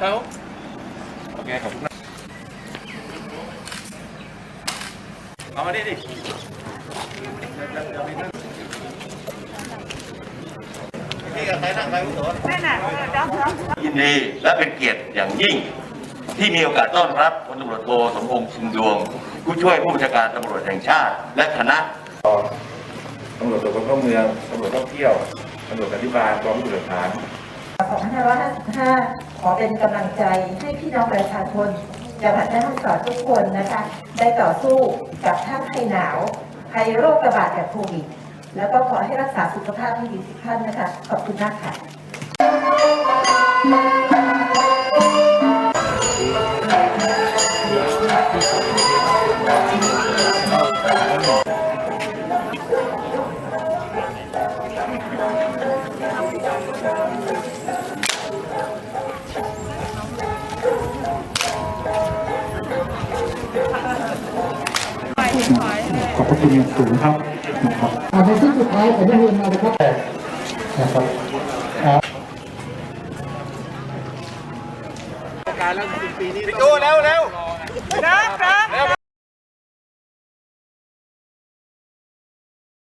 เขาโอเคขอบคุณมากเอามาดิดิพี่กับใครนั่งใครผู้สนยินดีและเป็นเกียรติอย่างยิ่ง ที่มีโอกาสต้อนรับพลตำรวจโทสมพงษ์ชิงดวง ผู้ช่วยผู้บัญชาการตำรวจแห่งชาติ และคณะตำรวจตรวจคนเข้าเมืองตำรวจท่องเที่ยวตำรวจสันติบาลกองพิสูจน์หลักฐาน 2555 ขอเป็นกำลังใจให้พี่น้องประชาชนจังหวัดแม่ฮ่องสอนทุกคนนะคะ ได้ต่อสู้กับทั้งภัยหนาวภัยโรคระบาดแบบโควิด แล้วก็ขอให้รักษาสุขภาพให้ดีทุกท่านนะคะ ขอบคุณมากค่ะ พระคุณอย่างสูงครับนะครับอ่าในที่สุดท้ายผมจะเรียนมาเลยครับนะครับอ่าพี่โก้เร็วเร็วนะแป